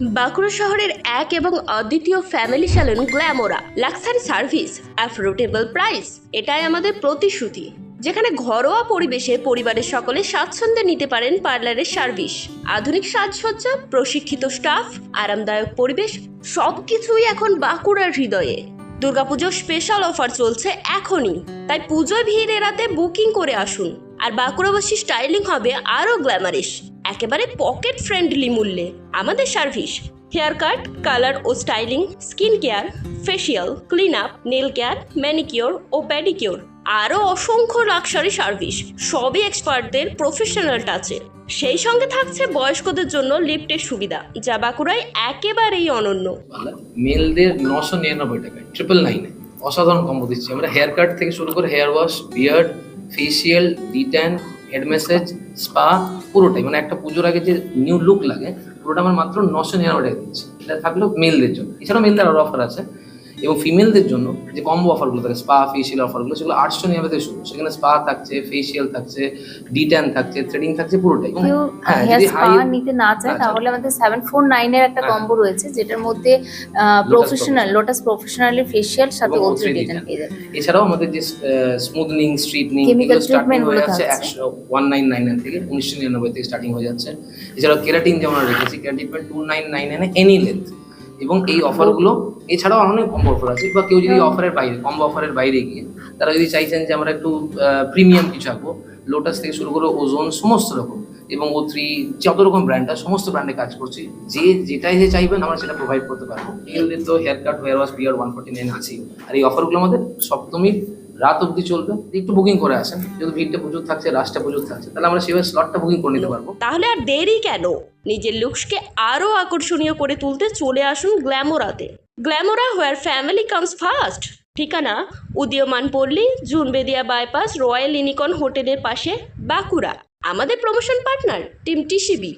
বাঁকুড়া শহরের এক এবং অদ্বিতীয় family salon Glamora luxury service affordable price এটাই আমাদের প্রতিশ্রুতি, যেখানে ঘরোয়া পরিবেশে পরিবারের সকলে স্বাচ্ছন্দ্যে নিতে পারেন পার্লারের সার্ভিস আধুনিক সাজসজ্জা, প্রশিক্ষিত স্টাফ আরামদায়ক পরিবেশ, সবকিছুই এখন বাঁকুড়ার হৃদয়ে। দুর্গাপুজোর স্পেশাল অফার চলছে এখনই, তাই পুজোয় ভিড় এড়াতে বুকিং করে আসুন। আর বাঁকুড়াবাসী স্টাইলিং হবে আরও গ্ল্যামারিশ একেবারে পকেট ফ্রেন্ডলি মূল্যে। আমাদের সার্ভিস হেয়ার কাট কালার ও styling skin care facial clean up nail care manicure ও প্যাডিকিওর আরও অসংখ্য লাক্সারি সার্ভিস সবই এক্সপার্টদের প্রফেশনাল টাচে সেই সঙ্গে থাকছে বয়স্কদের জন্য লিফটের সুবিধা, যা বাঁকুড়ায় একেবারেই অনন্য। মেলদের নশো নিরানব্বই টাকায় ট্রিপল নাইনে অসাধারণ কম্বো দিচ্ছি। আমরা হেয়ার কাট থেকে শুরু করে hair wash beard facial detan head massage spa পুরোটাই। মানে একটা পুজোর আগে যে নিউ লুক লাগে, পুরোটা আমার মাত্র নশো নিরানব্বই টাকা দিচ্ছে। এটা থাকল মেলদের জন্য। এছাড়াও মেলদের আরও অফার আছে। এবং ফিমেলদের জন্য যে কম্বো অফারগুলো থাকে স্পা ফেসিয়াল অফারগুলো সেগুলো আটশো নিরানব্বই থেকে শুরু সেখানে স্পা থাকছে ফেসিয়াল থাকছে ডিট্যান থাকছে থ্রেডিং থাকছে পুরোটাই হ্যাঁ, যদি স্পা নিতে না চায় আচ্ছা। তাহলে আমাদের সেভেন ফোর নাইনের একটা হ্যাঁ। কম্বো রয়েছে যেটার মধ্যে প্রফেশনাল লোটাস প্রফেশনালের ফেসিয়াল সাথে এবং ওথ্রি O3 ডিজাইন design। পেয়ে যাবে এছাড়াও আমাদের যে স্মুথনিং স্ট্রিটনিং এগুলো স্টার্টিং হয়ে যাচ্ছে। একশো ওয়ান নাইন নাইন থেকে উনিশশো নিরানব্বই থেকে স্টার্টিং হয়ে যাচ্ছে এছাড়াও কেরাটিন যেমন রেখেছি কেরাটিন টু নাইন নাইন নাইনে এনি লেন্থ এবং এই অফারগুলো এছাড়াও অনেক কম্বো অফার আছে। বা কেউ যদি অফারের বাইরে কম্বো অফারের বাইরে গিয়ে তারা যদি চাইছেন যে আমরা একটু প্রিমিয়াম কিছু আঁকবো লোটাস থেকে শুরু করে ওজন সমস্ত রকম এবং ও থ্রি যত রকম ব্র্যান্ড আছে সমস্ত ব্র্যান্ডে কাজ করছি। যে যেটাই যে চাইবেন আমরা সেটা প্রোভাইড করতে পারব। এই তো hair cut hair wash beard one forty nine আছে আর এই অফারগুলো আমাদের সপ্তমী রাত অবধি চলবে, একটু বুকিং করে আসেন। যদি ভিড়টা প্রচুর থাকছে রাশটা প্রচুর থাকছে, তাহলে আমরা সেভাবে স্লটটা বুকিং করে নিতে পারব। তাহলে আর দেরি কেন? নিজের লুকসকে আরও আকর্ষণীয় করে তুলতে চলে আসুন গ্ল্যামোরাতে। Glamora where family comes first ঠিকানা, উদীয়মান পল্লী, জুনবেদিয়া বাইপাস রয়্যাল ইউনিকন হোটেলের পাশে বাঁকুড়া। আমাদের প্রমোশন পার্টনার টিম টিসিবি